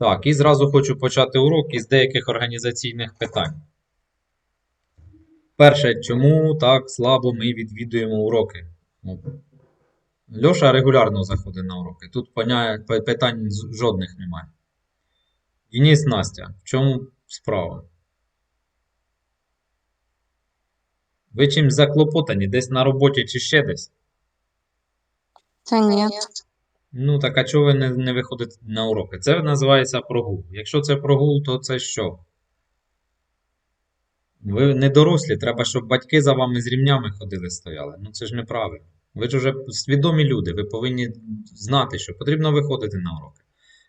Так, і зразу хочу почати урок із деяких організаційних питань. Перше, чому так слабо ми відвідуємо уроки? Льоша регулярно заходить на уроки. Тут питань жодних немає. Денис, Настя, в чому справа? Ви чимсь заклопотані, десь на роботі чи ще десь? Та ні. Ну, так а чого ви не, не виходите на уроки? Це називається прогул. Якщо це прогул, то це що? Ви не дорослі, треба, щоб батьки за вами з рівнями ходили, стояли. Ну це ж неправильно. Ви ж вже свідомі люди, ви повинні знати, що потрібно виходити на уроки.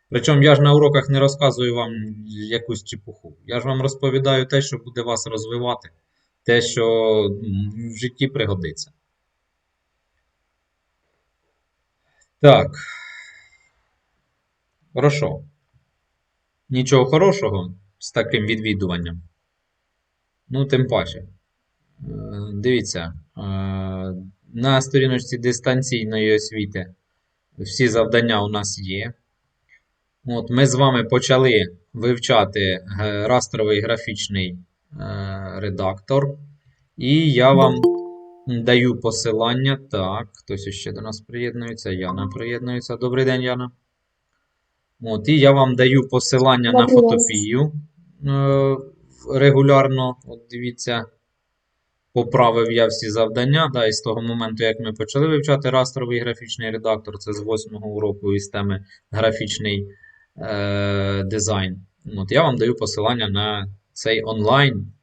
Причому я ж на уроках не розказую вам якусь чепуху. Я ж вам розповідаю те, що буде вас розвивати, те, що в житті пригодиться. Так. Хорошо. Нічого хорошого з таким відвідуванням. Ну, тим паче. Е, Дивіться, е, на сторіночці дистанційної освіти всі завдання у нас є. От, ми з вами почали вивчати е, растровий графічний редактор. І я вам даю посилання. Так, хтось ще до нас приєднується. Яна приєднується. Добрий день, Яна. От, і я вам даю посилання на Добрий день. фотопію е, регулярно. От дивіться, поправив я всі завдання. Да, і з того моменту, як ми почали вивчати растровий графічний редактор, це з 8 уроку із теми графічний е, дизайн. От, я вам даю посилання на цей онлайн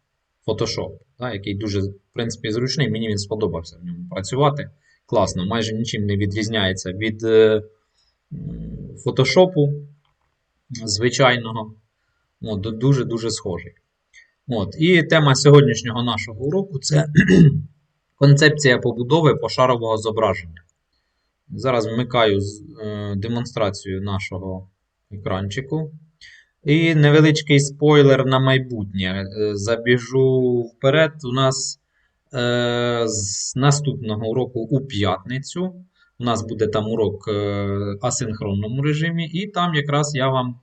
Photoshop, да, який дуже, принципі, зручний. Мені він сподобався в ньому працювати. Класно, майже нічим не відрізняється від е, фотошопу звичайного. Дуже-дуже схожий. От, і тема сьогоднішнього нашого уроку це концепція побудови пошарового зображення. Зараз вмикаю е, демонстрацію нашого екранчику. І невеличкий спойлер на майбутнє. Е, Забіжу вперед. У нас з наступного уроку у п'ятницю. У нас буде там урок е, асинхронному режимі, і там якраз я вам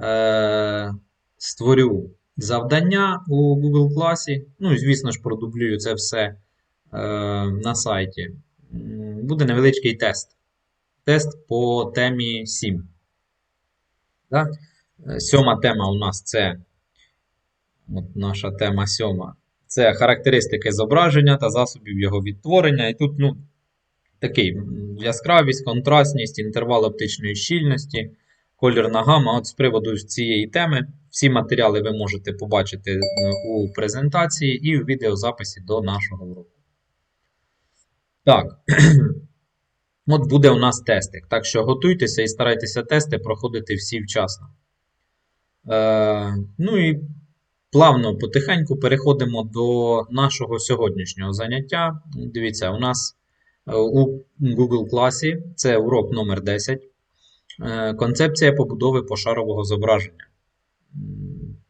е, створю завдання у Google класі. Ну і, звісно ж, продублюю це все е, на сайті. Буде невеличкий тест. Тест по темі 7. Да? Е, Сьома тема у нас це от наша тема сьома. Це характеристики зображення та засобів його відтворення. І тут ну, такий яскравість, контрастність, інтервал оптичної щільності, колірна гама. От з приводу цієї теми всі матеріали ви можете побачити е, у презентації і у відеозаписі до нашого уроку. Так. От буде у нас тестик. Так що готуйтеся і старайтеся тести проходити всі вчасно. Е, ну і плавно, потихеньку переходимо до нашого сьогоднішнього заняття. Дивіться, у нас е, у Google класі це урок номер 10. Е, Концепція побудови пошарового зображення.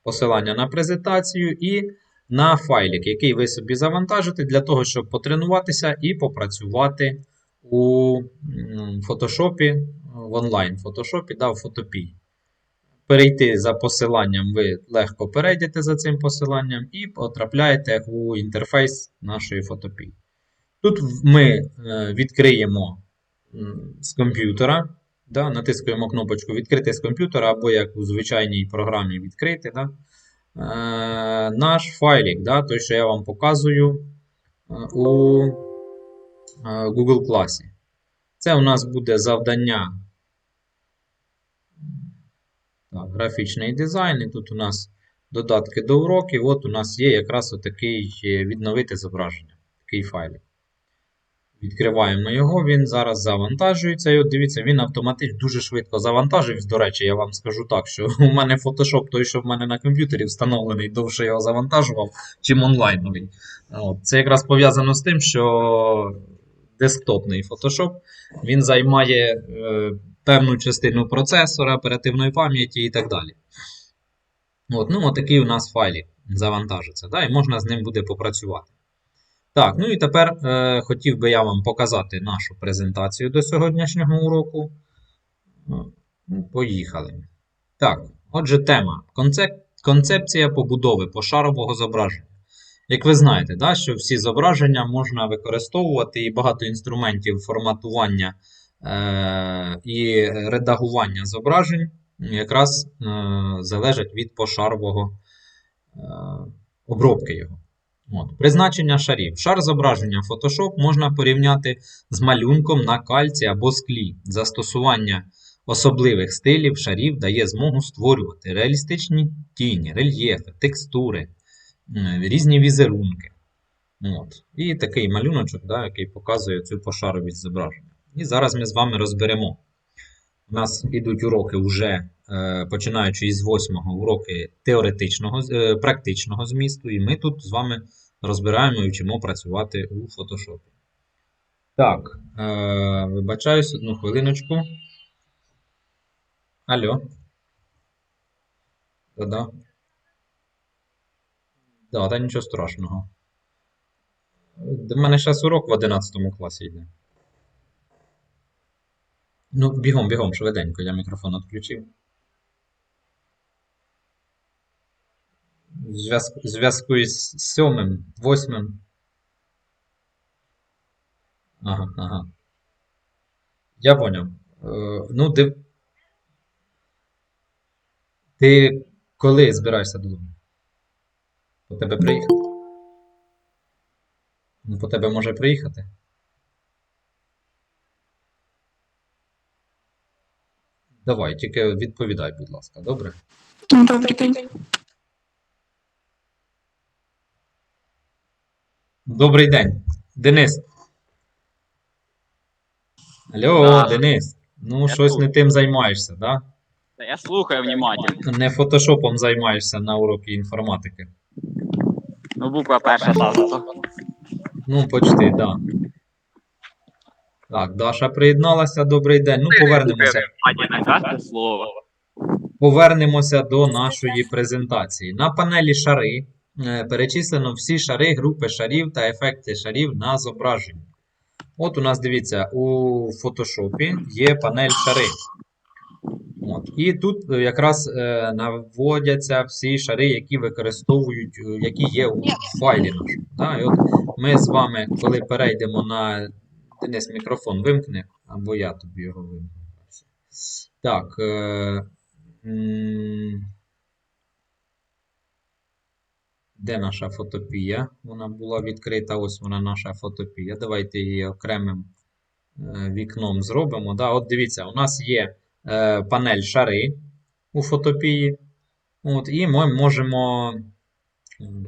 Посилання на презентацію і на файлик, який ви собі завантажите для того, щоб потренуватися і попрацювати у фотошопі, в онлайн фотошопі, да, в фотопії. Перейти за посиланням, ви легко перейдете за цим посиланням і потрапляєте у інтерфейс нашої фотопії. Тут ми е, відкриємо з комп'ютера, да, натискуємо кнопочку Відкрити з комп'ютера, або як у звичайній програмі відкрити. Да, е, наш файлик, да, той, що я вам показую е, у Google класі. Це у нас буде завдання так, графічний дизайн. І тут у нас додатки до уроків. От у нас є якраз отакий е, відновити зображення, такий файлик. Відкриваємо його, він зараз завантажується. І от дивіться, він автоматично дуже швидко завантажився. До речі, я вам скажу так, що у мене Photoshop, той, що в мене на комп'ютері встановлений, довше його завантажував, чим онлайновий. От. Це якраз пов'язано з тим, що десктопний Photoshop він займає е, певну частину процесора, оперативної пам'яті і так далі. От, ну, отакий у нас файлик завантажиться, да, і можна з ним буде попрацювати. Так, ну і тепер е, хотів би я вам показати нашу презентацію до сьогоднішнього уроку. Ну, Поїхали. Так, отже, тема. Концеп... Концепція побудови пошарового зображення. Як ви знаєте, да, що всі зображення можна використовувати і багато інструментів форматування е- і редагування зображень якраз е- залежать від пошарового е- обробки його. От. Призначення шарів. Шар зображення Photoshop можна порівняти з малюнком на кальці або склі. Застосування особливих стилів шарів дає змогу створювати реалістичні тіні, рельєфи, текстури, різні візерунки. От. І такий малюночок, да, який показує цю пошаровість зображення. І зараз ми з вами розберемо. У нас ідуть уроки вже е, починаючи із 8 уроки теоретичного, е, практичного змісту, і ми тут з вами розбираємо і вчимо працювати у Photoshop. Так, е, вибачаюсь, одну хвилиночку. Алло. Да-да. Да, та нічого страшного. До мене зараз урок в 11 класі йде. Ну, бігом, бігом, швиденько, я мікрофон відключив. В зв'язку- із сьомим, восьмим. Ага, ага. Я поняв. Е, ну, див... Ти коли збираєшся додому? По тебе приїхати? Ну, по тебе може приїхати? Давай, тільки відповідай, будь ласка, добре? Добрий день. Добрий день, Денис. Алло, Да. Денис. Ну, Я щось тут. не тим займаєшся, да? Да я слухаю внимательно. Не фотошопом займаєшся на уроки інформатики. Ну, буква перша та зато. Ну, почти, да. Так, Даша приєдналася. Добрий день. Ну, повернемося. Повернемося до нашої презентації. На панелі шари е, перечислено всі шари, групи шарів та ефекти шарів на зображенні. От у нас дивіться, у фотошопі є панель шари. От. І тут е, якраз е, наводяться всі шари, які використовують, е, які є у файлі нашому. Да? І от ми з вами, коли перейдемо на Денис, мікрофон вимкни, або я тобі його вимкну. Так. Е... Де наша фотопія? Вона була відкрита. Ось вона наша фотопія. Давайте її окремим е, вікном зробимо. Да, от дивіться, у нас є е, панель шари у фотопії. От, і ми можемо.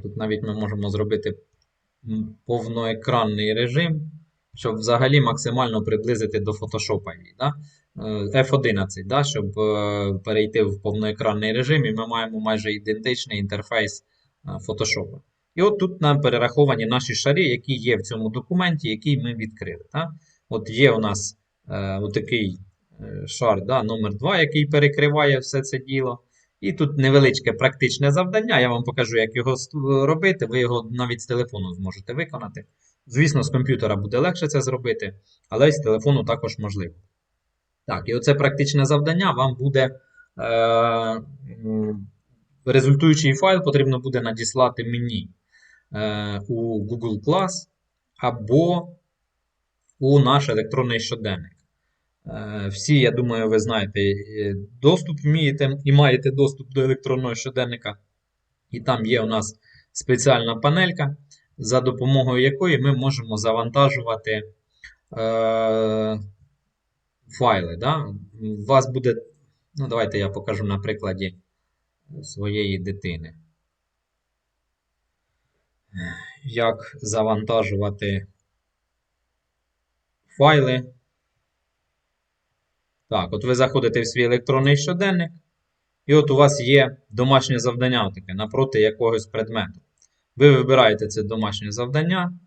Тут навіть ми можемо зробити повноекранний режим, щоб взагалі максимально приблизити до її. Да? Е, F11, да, щоб е, перейти в повноекранний режим, і ми маємо майже ідентичний інтерфейс е, Photoshop. І от тут нам перераховані наші шари, які є в цьому документі, який ми відкрили. Да? От є у нас е, отакий шар да, номер 2 який перекриває все це діло. І тут невеличке практичне завдання. Я вам покажу, як його робити. Ви його навіть з телефону зможете виконати. Звісно, з комп'ютера буде легше це зробити, але з телефону також можливо. Так, і оце практичне завдання вам буде. Е, результуючий файл потрібно буде надіслати мені е, у Google Class або у наш електронний щоденник. Е, всі, я думаю, ви знаєте, е, доступ вмієте і маєте доступ до електронного щоденника. І там є у нас спеціальна панелька, за допомогою якої ми можемо завантажувати е, файли. Да? У вас буде. Ну, давайте я покажу на прикладі своєї дитини. Як завантажувати файли. Так, от ви заходите в свій електронний щоденник, і от у вас є домашнє завдання таке напроти якогось предмету. Ви вибираєте це домашнє завдання,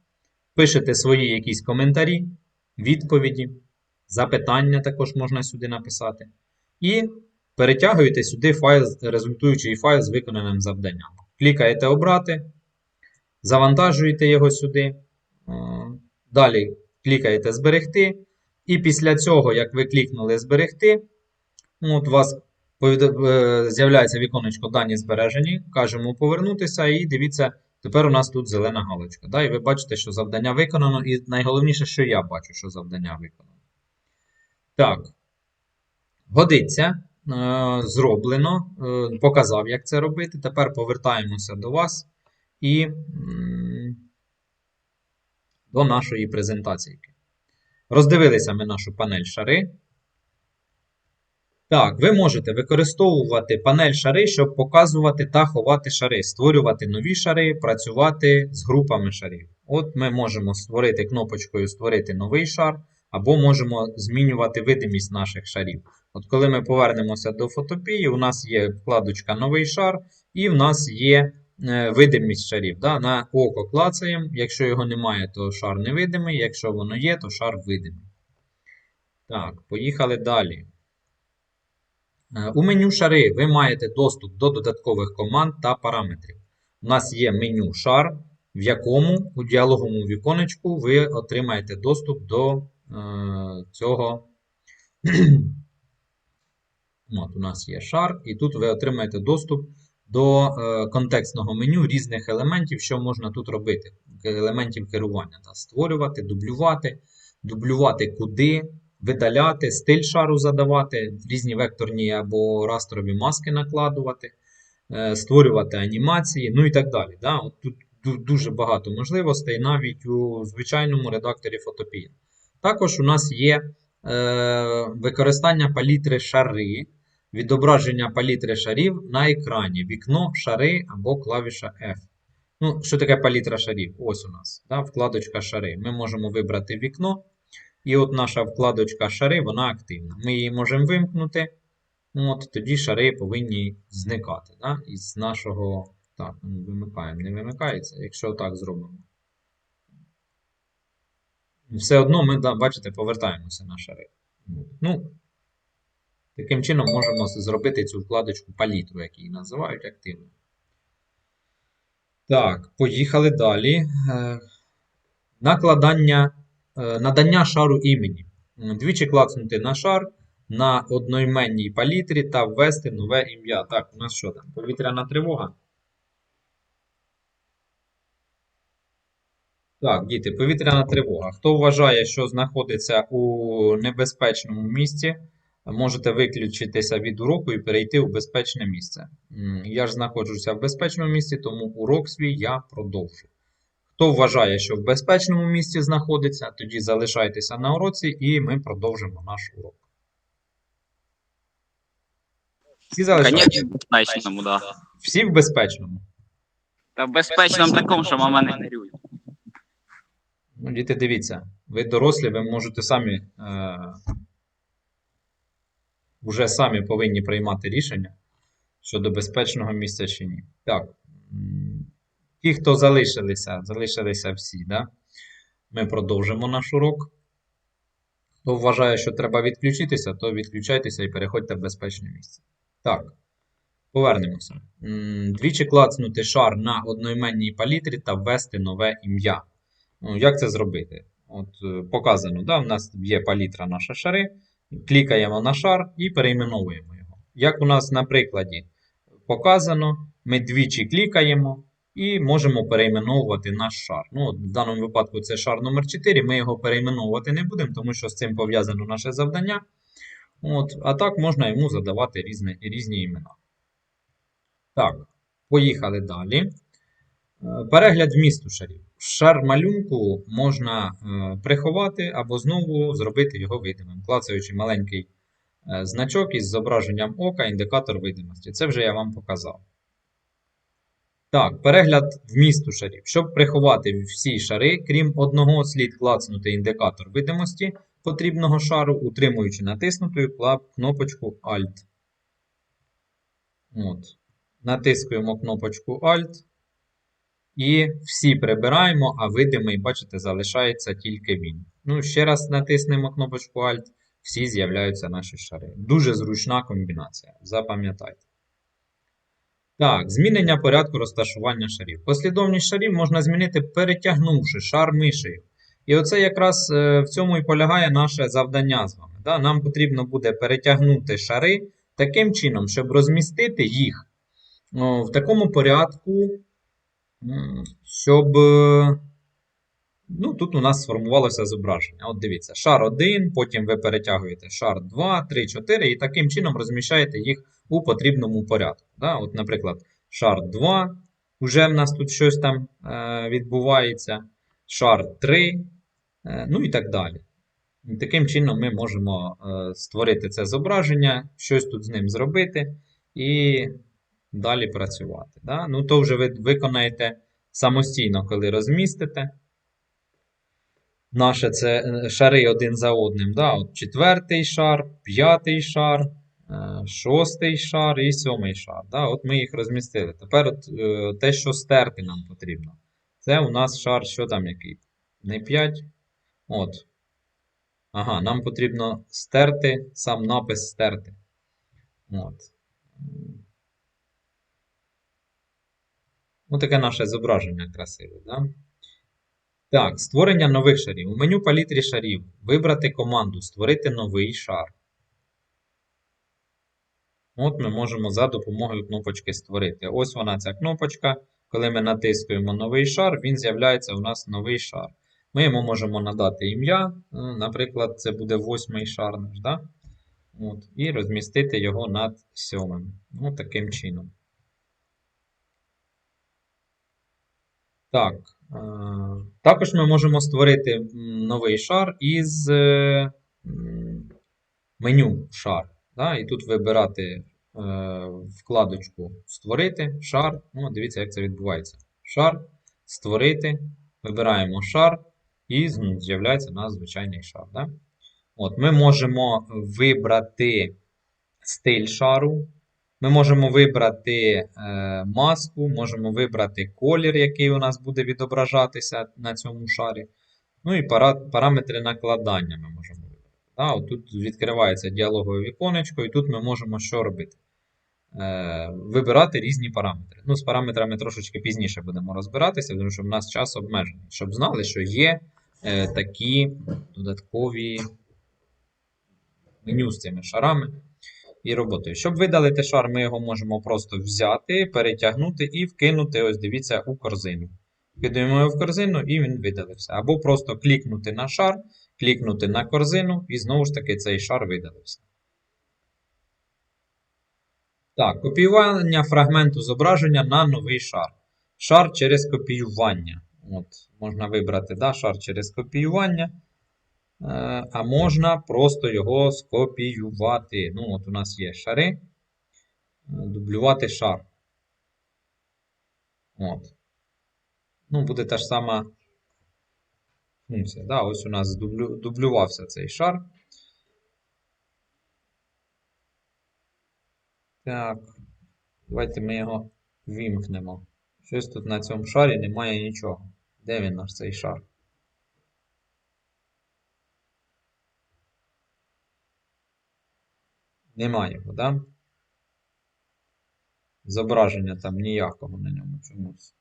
пишете свої якісь коментарі, відповіді, запитання також можна сюди написати. І перетягуєте сюди файл, результуючий файл з виконаним завданням. Клікаєте Обрати, завантажуєте його сюди. е, Далі клікаєте Зберегти. І після цього, як ви клікнули Зберегти, от у вас е, з'являється віконечко дані збережені, кажемо повернутися, і дивіться, тепер у нас тут зелена галочка. Да? І ви бачите, що завдання виконано, і найголовніше, що я бачу, що завдання виконано. Так. Годиться. Е, Зроблено. Е, Показав, як це робити. Тепер повертаємося до вас і до нашої презентації. Роздивилися ми нашу панель шари. Так, ви можете використовувати панель шари, щоб показувати та ховати шари, створювати нові шари, працювати з групами шарів. От ми можемо створити кнопочкою Створити новий шар, або можемо змінювати видимість наших шарів. От коли ми повернемося до фотопії, у нас є вкладочка Новий шар, і в нас є е, видимість шарів. Да? На око клацаємо. Якщо його немає, то шар невидимий. Якщо воно є, то шар видимий. Так, поїхали далі. Е, У меню шари ви маєте доступ до додаткових команд та параметрів. У нас є меню шар, в якому у діалоговому віконечку ви отримаєте доступ до е, цього. От, у нас є шар, і тут ви отримаєте доступ до е, контекстного меню різних елементів, що можна тут робити. Елементів керування. Та, створювати, дублювати, дублювати куди, видаляти, стиль шару задавати, різні векторні або растрові маски накладувати, е, створювати анімації, ну і так далі. Да? От тут дуже багато можливостей навіть у звичайному редакторі Photopea. Також у нас є е, використання палітри шари, відображення палітри шарів на екрані, вікно, шари або клавіша F. Ну, що таке палітра шарів? Ось у нас да, вкладочка шари. Ми можемо вибрати вікно. І от наша вкладочка шари, вона активна. Ми її можемо вимкнути. От, тоді шари повинні зникати. Да? Із нашого. Так, вимикаємо, не вимикається, якщо так зробимо. Все одно ми, бачите, повертаємося на шари. Ну, таким чином можемо зробити цю вкладочку палітру, як її називають активною. Так, поїхали далі. Е, Накладання, надання шару імені. Двічі клацнути на шар на одноіменній палітрі та ввести нове ім'я. Так, у нас що там? Повітряна тривога. Так, діти, повітряна тривога. Хто вважає, що знаходиться у небезпечному місці, можете виключитися від уроку і перейти у безпечне місце. Я ж знаходжуся в безпечному місці, тому урок свій я продовжу. Хто вважає, що в безпечному місці знаходиться, тоді залишайтеся на уроці і ми продовжимо наш урок. Всі залишаються? В безпечному, да. Всі в безпечному. Та в безпечному такому, що мама не. Ну, діти, дивіться, ви дорослі, ви можете самі е, вже самі повинні приймати рішення щодо безпечного місця чи ні. Так. Ті, хто залишилися, залишилися всі, да? ми продовжимо наш урок. Хто вважає, що треба відключитися, то відключайтеся і переходьте в безпечне місце. Так. Повернемося. Двічі клацнути шар на одноіменній палітрі та ввести нове ім'я. Ну, як це зробити? От, е, показано, да? у нас є палітра наша шари. Клікаємо на шар і перейменовуємо його. Як у нас на прикладі показано, ми двічі клікаємо і можемо перейменовувати наш шар. Ну, в даному випадку це шар номер 4 Ми його перейменовувати не будемо, тому що з цим пов'язано наше завдання. От, а так можна йому задавати різні, різні імена. Так, поїхали далі. Е, Перегляд вмісту шарів. Шар малюнку можна е, приховати або знову зробити його видимим, клацаючи маленький е, значок із зображенням ока, індикатор видимості. Це вже я вам показав. Так, перегляд вмісту шарів. Щоб приховати всі шари, крім одного, слід клацнути індикатор видимості потрібного шару, утримуючи натиснутою кнопочку Alt. От. Натискуємо кнопочку Alt. І всі прибираємо, а видимий, бачите, залишається тільки він. Ну, ще раз натиснемо кнопочку Alt, всі з'являються наші шари. Дуже зручна комбінація. Запам'ятайте. Так, змінення порядку розташування шарів. Послідовність шарів можна змінити, перетягнувши шар мишею. І оце якраз е, в цьому і полягає наше завдання з вами. Да? Нам потрібно буде перетягнути шари Таким чином, щоб розмістити їх в такому порядку, щоб. е, Ну, тут у нас сформувалося зображення. От дивіться, шар 1, потім ви перетягуєте шар 2, 3, 4, і таким чином розміщаєте їх у потрібному порядку. Да? От, наприклад, шар 2, вже в нас тут щось там е, відбувається, шар 3, е, ну і так далі. І таким чином ми можемо е, створити це зображення, щось тут з ним зробити і далі працювати. Да? Ну, то вже ви виконаєте самостійно, коли розмістите. Наше це е, шари один за одним. Да? От четвертий шар, п'ятий шар, шостий шар і сьомий шар. Да? От ми їх розмістили. Тепер от, е, те, що стерти нам потрібно. Це у нас шар, що там який? Не 5. От. Ага, нам потрібно стерти, сам напис стерти. От. Ось таке наше зображення красиве. Да? Так, створення нових шарів. У меню палітрі шарів вибрати команду Створити новий шар. От ми можемо за допомогою кнопочки створити. Ось вона ця кнопочка. Коли ми натискуємо новий шар, він з'являється у нас новий шар. Ми йому можемо надати ім'я. е, Наприклад, це буде восьмий шар да? От, і розмістити його над сьомим. От таким чином. Так. е, Також ми можемо створити новий шар із е, меню шар. Да? І тут вибирати е, вкладочку Створити шар. Ну, дивіться, як це відбувається. Шар, створити. Вибираємо шар, і з'являється у нас звичайний шар. Да? От, ми можемо вибрати стиль шару. Ми можемо вибрати е, маску, можемо вибрати колір, який у нас буде відображатися на цьому шарі. Ну і пара, параметри накладання ми можемо. Да, тут відкривається діалогове віконечко, і тут ми можемо що робити? Е, вибирати різні параметри. Ну, з параметрами трошечки пізніше будемо розбиратися, тому що в нас час обмежений. Щоб знали, що є е, такі додаткові меню з цими шарами і роботою. Щоб видалити шар, ми його можемо просто взяти, перетягнути і вкинути, ось дивіться, у корзину. Кидаємо його в корзину і він видалився. Або просто клікнути на шар, клікнути на корзину, і знову ж таки цей шар видалився. Так, копіювання фрагменту зображення на новий шар. Шар через копіювання. От, Можна вибрати да, шар через копіювання. Е, А можна просто його скопіювати. Ну, от у нас є шари. Е, Дублювати шар. От. Ну, буде та ж сама функція. Да, ось у нас дублю, дублювався цей шар. Так. Давайте ми його вімкнемо. Щось тут на цьому шарі немає нічого. Де він наш цей шар? Немає його, да? Зображення там ніякого на ньому чомусь.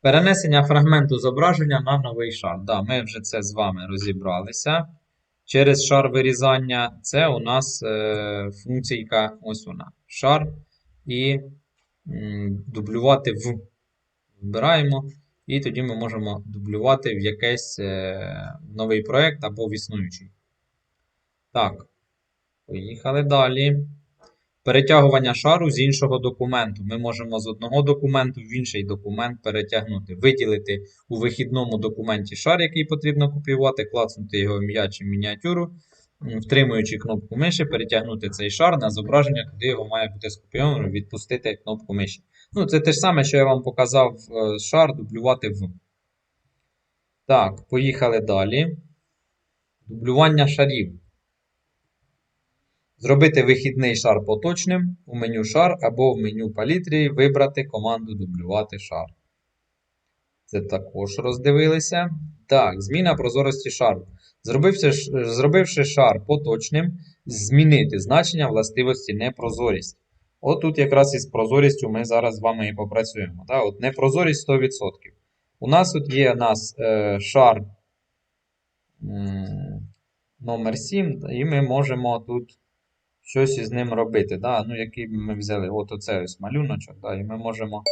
Перенесення фрагменту зображення на новий шар. Да, ми вже це з вами розібралися. Через шар вирізання це у нас е, функційка, ось вона. Шар і м, дублювати в. Вибираємо. І тоді ми можемо дублювати в якийсь е, новий проєкт або в існуючий. Так. Поїхали далі. Перетягування шару з іншого документу. Ми можемо з одного документу в інший документ перетягнути. Виділити у вихідному документі шар, який потрібно копіювати, клацнути його ім'я чи мініатюру, втримуючи кнопку миші, перетягнути цей шар на зображення, куди його має бути скопійовано, відпустити кнопку миші. Ну, це те ж саме, що я вам показав е, шар дублювати в. Так, поїхали далі. Дублювання шарів. Зробити вихідний шар поточним у меню шар або в меню палітрі вибрати команду дублювати шар. Це також роздивилися. Так, зміна прозорості шару. Зробивши, зробивши шар поточним, змінити значення властивості непрозорість. От тут якраз із прозорістю ми зараз з вами і попрацюємо. Да? От непрозорість 100%. У нас тут є нас е, шар м, номер 7, і ми можемо тут щось із ним робити. Да? Ну, який ми взяли, от оце ось малюночок, да? і ми можемо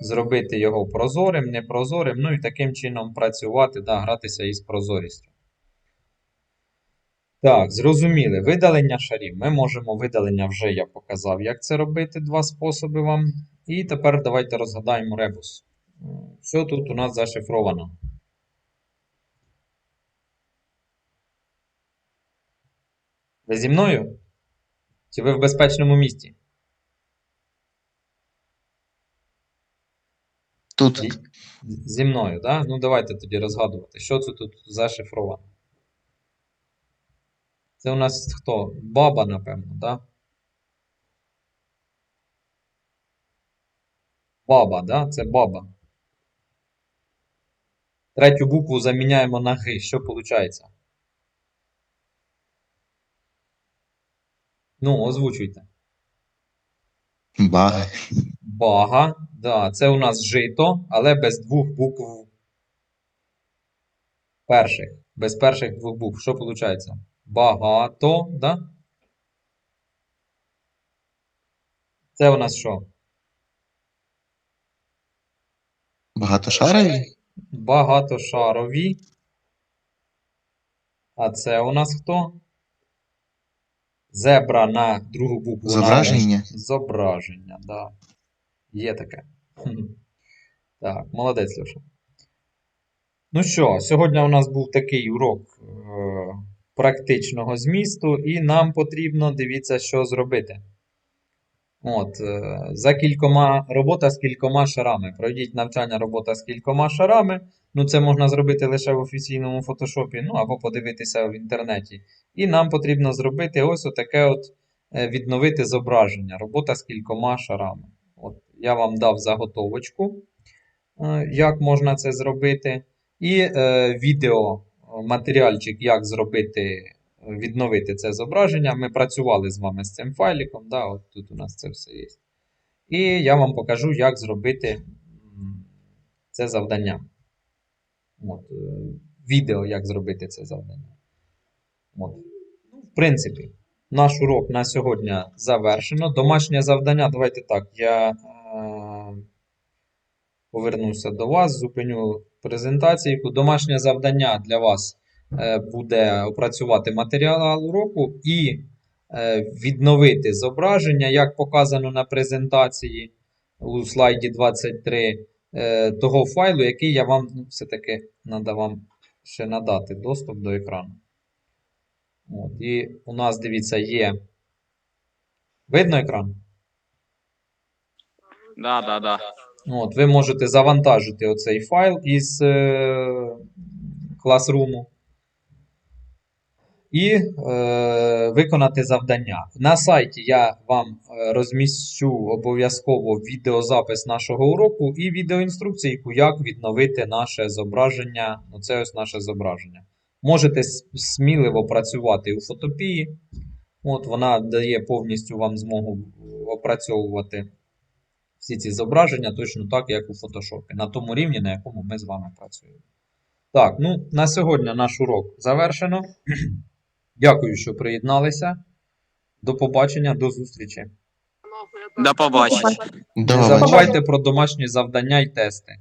зробити його прозорим, непрозорим, ну і таким чином працювати, да, гратися із прозорістю. Так, зрозуміли. Видалення шарів. Ми можемо видалення вже я показав, як це робити, два способи вам. І тепер давайте розгадаємо ребус. Все тут у нас зашифровано. Ви зі мною? Чи ви в безпечному місці? Тут Зі- мною, так? Ну давайте тоді розгадувати. Що це тут зашифровано? Це у нас хто? Баба, напевно, так? Баба, да? Це баба. Третю букву заміняємо на Г. Що виходить? Ну, озвучуйте. баги. Бага. Да, це у нас жито, але без двох букв перших. Без перших двох букв. Що виходить? Багато, да? Це у нас що? Багатошарові? Багатошарові. А це у нас хто? Зебра на другу букву. на «О». Зображення? Зображення, да. Є таке. Так, молодець, Леша. Ну що, сьогодні у нас був такий урок е, практичного змісту, і нам потрібно, дивіться, що зробити. От, е, за кількома, робота з кількома шарами. Пройдіть навчання робота з кількома шарами. Ну, це можна зробити лише в офіційному фотошопі, ну або подивитися в інтернеті. І нам потрібно зробити ось отаке от е, відновити зображення. Робота з кількома шарами. От, я вам дав заготовочку, е, як можна це зробити. І е, відео, матеріальчик, як зробити, відновити це зображення. Ми працювали з вами з цим файликом. Да, от тут у нас це все є. І я вам покажу, як зробити це завдання. От, е, відео, як зробити це завдання. От. Ну, в принципі, наш урок на сьогодні завершено. Домашнє завдання, давайте так. Я е, повернуся до вас, зупиню презентацію. Домашнє завдання для вас е, буде опрацювати матеріал уроку і е, відновити зображення, як показано на презентації у слайді 23 е, того файлу, який я вам ну, все-таки треба вам ще надати доступ до екрану. От, і у нас, дивіться, є. Видно екран? Да, да, да. От, ви можете завантажити оцей файл із е, Classroom і е, виконати завдання. На сайті я вам е, розміщу обов'язково відеозапис нашого уроку і відеоінструкційку, як відновити наше зображення. Оце ось наше зображення. Можете сміливо працювати у фотопії. От, вона дає повністю вам змогу опрацьовувати всі ці зображення точно так, як у Photoshop, на тому рівні, на якому ми з вами працюємо. Так, ну, на сьогодні наш урок завершено. Дякую, що приєдналися. До побачення, до зустрічі. До побачення. До Не забувайте про домашні завдання і тести.